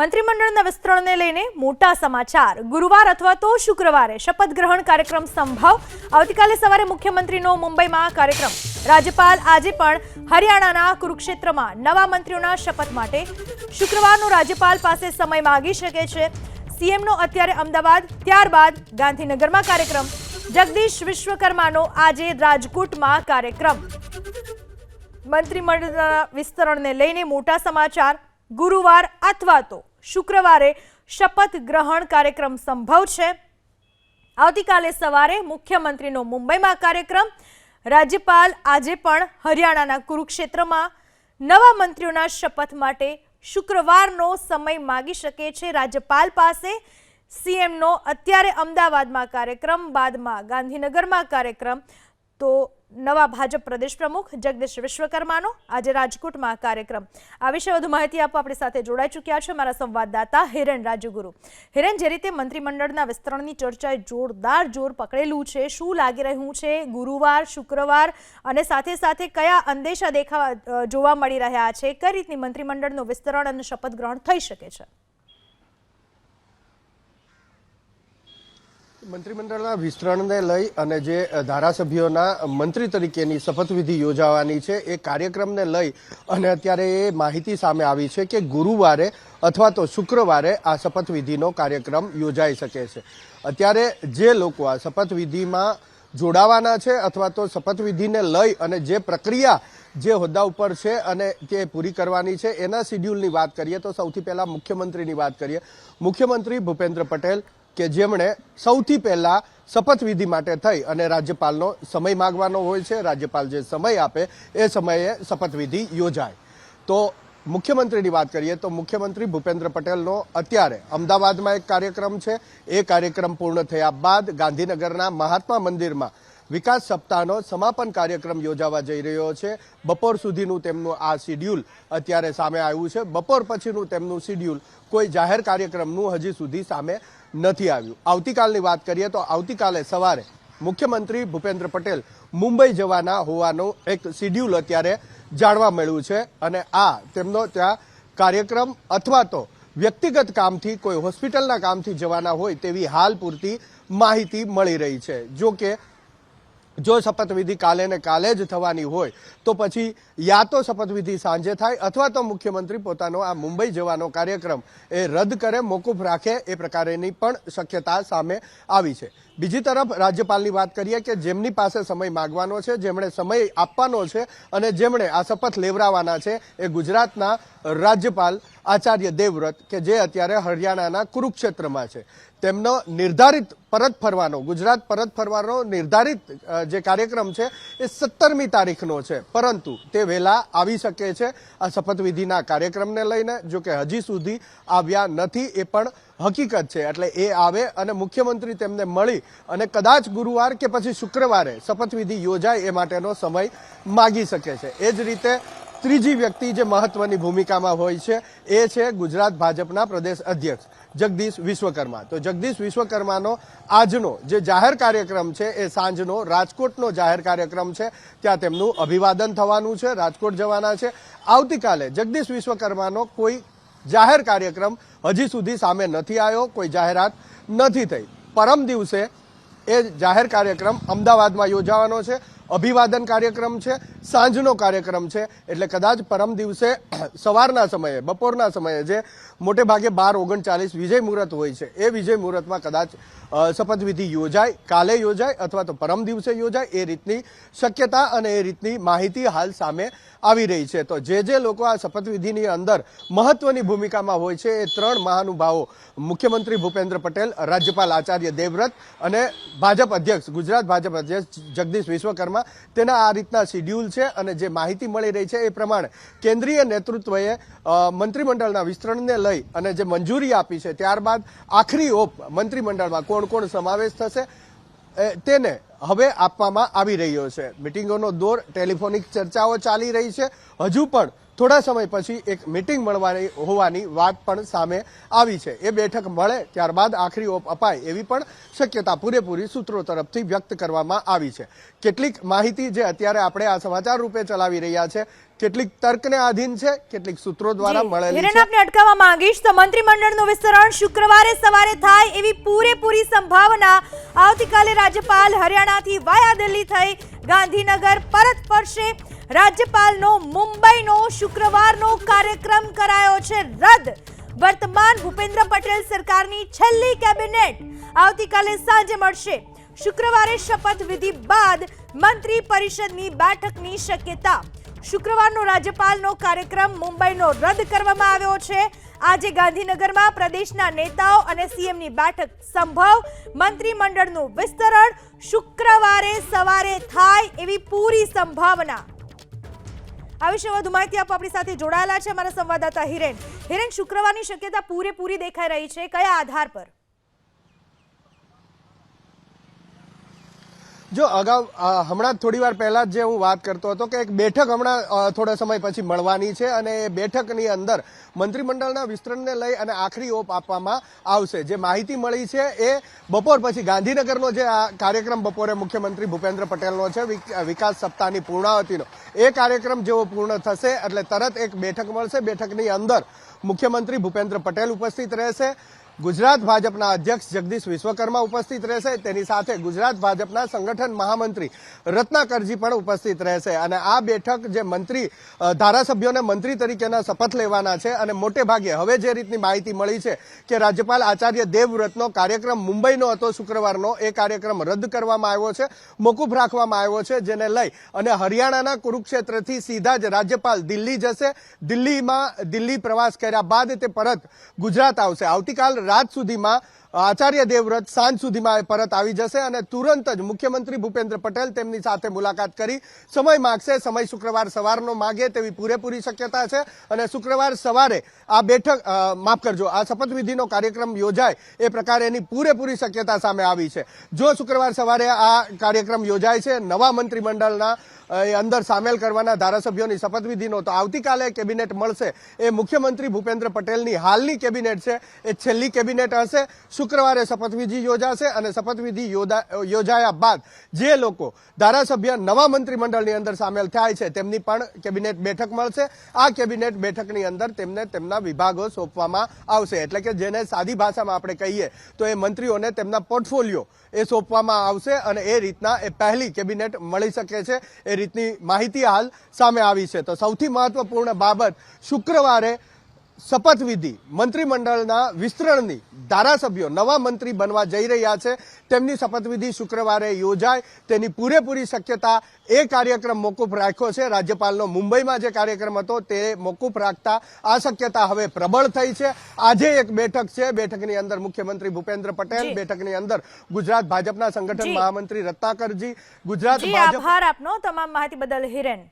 મંત્રીમંડળના વિસ્તરણને લઈને મોટા સમાચાર. ગુરુવાર અથવા તો શુક્રવારે શપથ ગ્રહણ કાર્યક્રમ સંભવ. આવતીકાલે સવારે મુખ્યમંત્રીનો મુંબઈમાં કાર્યક્રમ રાજ્યપાલ આજે પણ હરિયાણાના કુરુક્ષેત્રમાં નવા મંત્રીઓના શપથ માટે શુક્રવારનો રાજ્યપાલ પાસે સમય માગી શકે છે. સીએમનો અત્યારે અમદાવાદ, ત્યારબાદ ગાંધીનગરમાં કાર્યક્રમ. જગદીશ વિશ્વકર્માનો આજે રાજકોટમાં કાર્યક્રમ. મંત્રીમંડળના વિસ્તરણને લઈને મોટા સમાચાર. ગુરુવાર અથવા તો શુક્રવારે શપથ ગ્રહણ કાર્યક્રમ સંભવ છે. આવતીકાલે સવારે મુખ્યમંત્રીનો મુંબઈમાં કાર્યક્રમ. રાજ્યપાલ આજે પણ હરિયાણાના કુરુક્ષેત્રમાં. નવા મંત્રીઓના શપથ માટે શુક્રવારનો સમય માગી શકે છે. રાજ્યપાલ પાસે સીએમનો અત્યારે અમદાવાદમાં કાર્યક્રમ, બાદમાં ગાંધીનગરમાં કાર્યક્રમ તો નવા ભાજપ પ્રદેશ પ્રમુખ જગદીશ વિશ્વકર્માનો આજે રાજકોટમાં કાર્યક્રમ. આ વિશે વધુ માહિતી આપવા આપણી સાથે જોડાઈ ચૂક્યા છે મારા સંવાદદાતા હિરેન રાજુગુરુ. હિરેન, જે રીતે મંત્રીમંડળના વિસ્તરણની ચર્ચાએ જોરદાર જોર પકડેલું છે, શું લાગી રહ્યું છે, ગુરુવાર, શુક્રવાર અને સાથે સાથે કયા અંદેશા દેખાવા જોવા મળી રહ્યા છે, કઈ રીતની મંત્રીમંડળનું વિસ્તરણ અને શપથ ગ્રહણ થઈ શકે છે? મંત્રીમંડળના વિસ્તરણને લઈ અને જે ધારાસભ્યોના મંત્રી તરીકેની શપથવિધિ યોજાવાની છે, એ કાર્યક્રમને લઈ અને અત્યારે એ માહિતી સામે આવી છે કે ગુરુવારે અથવા તો શુક્રવારે આ શપથવિધિનો કાર્યક્રમ યોજાઈ શકે છે. અત્યારે જે લોકો આ શપથવિધિમાં જોડાવાના છે અથવા તો શપથવિધિને લઈ અને જે પ્રક્રિયા જે હોદ્દા ઉપર છે અને તે પૂરી કરવાની છે, એના શિડ્યુલની વાત કરીએ તો સૌથી પહેલાં મુખ્યમંત્રીની વાત કરીએ. મુખ્યમંત્રી ભૂપેન્દ્ર પટેલ કે જેમણે સૌથી પહેલા શપથવિધિ માટે થઈ અને રાજ્યપાલનો સમય માગવાનો હોય છે, રાજ્યપાલ જે સમય આપે એ સમયે શપથવિધિ યોજાય. તો મુખ્યમંત્રીની વાત કરીએ તો મુખ્યમંત્રી ભૂપેન્દ્ર પટેલનો અત્યારે અમદાવાદમાં એક કાર્યક્રમ છે. એ કાર્યક્રમ પૂર્ણ થયા બાદ ગાંધીનગરના મહાત્મા મંદિરમાં વિકાસ સપ્તાહનો સમાપન કાર્યક્રમ યોજાવા જઈ રહ્યો છે. બપોર સુધીનું તેમનું આ શિડ્યુલ અત્યારે સામે આવ્યું છે. બપોર પછીનું તેમનું શિડ્યુલ કોઈ જાહેર કાર્યક્રમનું હજી સુધી સામે નથી આવ્યું. આવતીકાલની વાત કરીએ તો આવતીકાલે સવારે મુખ્યમંત્રી ભૂપેન્દ્ર પટેલ મુંબઈ જવાના હોવાનું એક શિડ્યુલ અત્યારે જાણવા મળ્યું છે અને આ તેમનો ત્યાં કાર્યક્રમ અથવા તો વ્યક્તિગત કામથી કોઈ હોસ્પિટલના કામથી જવાના હોય તેવી હાલ પૂરતી માહિતી મળી રહી છે. જો કે જો શપથવિધિ કાલે ને કાલે જ થવાની હોય, તો પછી યા તો શપથવિધિ સાંજે થાય અથવા તો મુખ્યમંત્રી પોતાનો આ મુંબઈ જવાનો કાર્યક્રમ એ રદ કરે, મોકૂફ રાખે એ પ્રકારેની પણ શક્યતા સામે આવી છે. બીજી તરફ રાજ્યપાલની વાત કરીએ કે જેમની પાસે સમય માગવાનો છે, જેમણે સમય આપવાનો છે અને જેમણે આ શપથ લેવડાવવાના છે એ ગુજરાતના રાજ્યપાલ આચાર્ય દેવવ્રત કે જે અત્યારે હરિયાણાના કુરુક્ષેત્રમાં છે. તેમનો નિર્ધારિત પરત ફરવાનો, ગુજરાત પરત ફરવાનો નિર્ધારિત જે કાર્યક્રમ છે એ સત્તરમી તારીખનો છે. પરંતુ તે વહેલા આવી શકે છે. આ શપથવિધિના કાર્યક્રમને લઈને જો કે હજી સુધી આવ્યા નથી એ પણ હકીકત છે. એટલે એ આવે અને મુખ્યમંત્રી તેમને મળી અને કદાચ ગુરુવાર કે પછી શુક્રવારે શપથવિધિ યોજાય એ માટેનો સમય માગી શકે છે. એ જ રીતે ત્રીજી વ્યક્તિ જે મહત્વની ભૂમિકામાં હોય છે એ છે ગુજરાત ભાજપના પ્રદેશ અધ્યક્ષ જગદીશ વિશ્વકર્મા. તો જગદીશ વિશ્વકર્માનો આજનો જે જાહેર કાર્યક્રમ છે એ સાંજનો રાજકોટનો જાહેર કાર્યક્રમ છે. ત્યાં તેમનું અભિવાદન થવાનું છે. રાજકોટ જવાના છે. આવતીકાલે જગદીશ વિશ્વકર્માનો કોઈ જાહેર કાર્યક્રમ હજી સુધી સામે નથી આવ્યો, કોઈ જાહેરાત નથી થઈ. પરમ દિવસે એ જાહેર કાર્યક્રમ અમદાવાદમાં યોજાવાનો છે, અભિવાદન કાર્યક્રમ છે સાંજનો કાર્યક્રમ છે. એટલે કદાચ પરમ દિવસે સવારના સમયે, બપોરના સમયે જે મોટે ભાગે બાર ઓગણચાલીસ વિજય મુહૂર્ત હોય છે, એ વિજય મુહૂર્તમાં કદાચ શપથવિધિ યોજાય, કાલે યોજાય અથવા તો પરમ દિવસે યોજાય, એ રીતની શક્યતા અને એ રીતની માહિતી હાલ સામે આવી રહી છે. તો જે જે લોકો આ શપથવિધિની અંદર મહત્વની ભૂમિકામાં હોય છે, એ ત્રણ મહાનુભાવો મુખ્યમંત્રી ભૂપેન્દ્ર પટેલ, રાજ્યપાલ આચાર્ય દેવવ્રત અને ભાજપ અધ્યક્ષ, ગુજરાત ભાજપ અધ્યક્ષ જગદીશ વિશ્વકર્મા, તેના આ રીતના શિડ્યુલ છે અને જે માહિતી મળી રહી છે એ પ્રમાણે કેન્દ્રીય નેતૃત્વએ મંત્રીમંડળના વિસ્તરણને લઈ અને જે મંજૂરી આપી છે ત્યારબાદ આખરી ઓપ મંત્રીમંડળમાં કોણ કોણ સમાવેશ થશે તેને હવે આપવામાં આવી રહ્યો છે. મિટિંગોનો દોર, ટેલિફોનિક ચર્ચાઓ ચાલી રહી છે. હજુ પણ થોડા સમય પછી એક મિટિંગ મળવાની હોવાની વાત પણ સામે આવી છે. એ બેઠક મળે ત્યારબાદ આખરી ઓપ અપાય એવી પણ શક્યતા પૂરેપૂરી સૂત્રો તરફથી વ્યક્ત કરવામાં આવી છે. કેટલીક માહિતી જે અત્યારે આપણે આ સમાચાર રૂપે ચલાવી રહ્યા છે કેટલીક તર્કને આધીન છે કેટલીક સૂત્રો દ્વારા મળેલી છે. આપને અટકાવવા માંગીશ તો મંત્રીમંડળનું વિસ્તરણ શુક્રવારે સવારે થાય એવી પૂરેપૂરી સંભાવના આવતીકાલે રાજ્યપાલ હરિયાણાથી વાયા દિલ્હી થઈ ગાંધીનગર પરત ફરશે. રાજ્યપાલનો મુંબઈનો શુક્રવારનો કાર્યક્રમ કરાયો છે રદ. વર્તમાન ભૂપેન્દ્ર પટેલ સરકારની છેલ્લી કેબિનેટ આવતીકાલે સાંજે મળશે. શુક્રવારે શપથવિધિ બાદ મંત્રી પરિષદની બેઠકની શક્યતા. શુક્રવારનો રાજ્યપાલનો કાર્યક્રમ મુંબઈનો રદ કરવામાં આવ્યો છે. આજે ગાંધીનગરમાં પ્રદેશના નેતાઓ અને સીએમની બેઠક સંભવ. મંત્રીમંડળનું વિસ્તરણ શુક્રવારે સવારે થાય એવી પૂરી સંભાવના. આ વિશે વધુ માહિતી આપવા આપણી સાથે જોડાયેલા છે અમારા સંવાદદાતા હિરેન. હિરેન, શુક્રવારની શક્યતા પૂરેપૂરી દેખાઈ રહી છે. કયા આધાર પર? જો અગાઉ હમણાં થોડી વાર પહેલા જે હું વાત કરતો હતો કે એક બેઠક હમણાં થોડા સમય પછી મળવાની છે અને એ બેઠકની અંદર મંત્રીમંડળના વિસ્તરણને લઈ અને આખરી ઓપ આપવામાં આવશે. જે માહિતી મળી છે એ બપોર પછી ગાંધીનગરનો જે આ કાર્યક્રમ બપોરે મુખ્યમંત્રી ભૂપેન્દ્ર પટેલનો છે વિકાસ સપ્તાહની પૂર્ણાવતિનો એ કાર્યક્રમ જેવો પૂર્ણ થશે એટલે તરત એક બેઠક મળશે. બેઠકની અંદર મુખ્યમંત્રી ભૂપેન્દ્ર પટેલ ઉપસ્થિત રહેશે. ગુજરાત ભાજપના અધ્યક્ષ જગદીશ વિશ્વકર્મા ઉપસ્થિત રહેશે. તેની સાથે ગુજરાત ભાજપના સંગઠન મહામંત્રી રત્નાકરજી પણ ઉપસ્થિત રહેશે. અને આ બેઠક જે મંત્રી ધારાસભ્યોને મંત્રી તરીકેના શપથ લેવાના છે અને મોટે ભાગે હવે જે રીતની માહિતી મળી છે કે રાજ્યપાલ આચાર્ય દેવવ્રતનો કાર્યક્રમ મુંબઈનો હતો શુક્રવારનો, એ કાર્યક્રમ રદ કરવામાં આવ્યો છે, મોકૂફ રાખવામાં આવ્યો છે, જેને લઈ અને હરિયાણાના કુરુક્ષેત્રથી સીધા જ રાજ્યપાલ દિલ્હી જશે. દિલ્હીમાં દિલ્હી પ્રવાસ કર્યા બાદ તે પરત ગુજરાત આવશે. આવતીકાલ રાત સુધીમાં આચાર્ય દેવવ્રત સાંજ સુધીમાં પરત આવી જશે અને તુરંત જ મુખ્યમંત્રી ભૂપેન્દ્ર પટેલ તેમની સાથે મુલાકાત કરી. સમય માગશે, સમય શુક્રવાર સવારનો માગે તેવી પૂરેપૂરી શક્યતા છે અને શુક્રવાર સવારે આ બેઠક માફ કરજો, આ શપથવિધિનો કાર્યક્રમ યોજાય એ પ્રકારે એની પૂરેપૂરી શક્યતા સામે આવી છે. જો શુક્રવાર સવારે આ કાર્યક્રમ યોજાય છે, નવા મંત્રીમંડળના અંદર સામેલ કરવાના ધારાસભ્યોની શપથવિધિનો તો આવતીકાલે કેબિનેટ મળશે. એ મુખ્યમંત્રી ભૂપેન્દ્ર પટેલની હાલની કેબિનેટ છે. એ છેલ્લી કેબિનેટ હશે. શુક્રવારે શપથવિધિ યોજાશે અને શપથવિધિ યોજાયા બાદ જે લોકો ધારાસભ્ય નવા મંત્રીમંડળની અંદર સામેલ થાય છે, તેમની પણ કેબિનેટ બેઠક મળશે. આ કેબિનેટ બેઠકની અંદર તેમને તેમના વિભાગો સોંપવામાં આવશે. એટલે કે જેને સાદી ભાષામાં આપણે કહીએ તો એ મંત્રીઓને તેમના પોર્ટફોલિયો એ સોંપવામાં આવશે અને એ રીતના એ પહેલી કેબિનેટ મળી શકે છે. એ રીતની માહિતી હાલ સામે આવી છે. તો સૌથી મહત્વપૂર્ણ બાબત શુક્રવારે શપથવિધિ મંત્રીમંડળના વિસ્તરણની ધારાસભ્યો નવા મંત્રી બનવા જઈ રહ્યા છે. તેમની શપથવિધિ શુક્રવારે યોજાય. તેની પૂરેપૂરી શક્યતા એ કાર્યક્રમ મોકૂફ રાખ્યો છે. રાજ્યપાલનો મુંબઈમાં જે કાર્યક્રમ હતો તે મોકૂફ રાખતા આ શક્યતા હવે પ્રબળ થઈ છે. આજે એક બેઠક છે. બેઠકની અંદર મુખ્યમંત્રી ભૂપેન્દ્ર પટેલ બેઠકની અંદર ગુજરાત ભાજપના સંગઠન મહામંત્રી રત્નાકરજી ગુજરાત ભાજપ આપનો તમામ માહિતી બદલ હિરેન.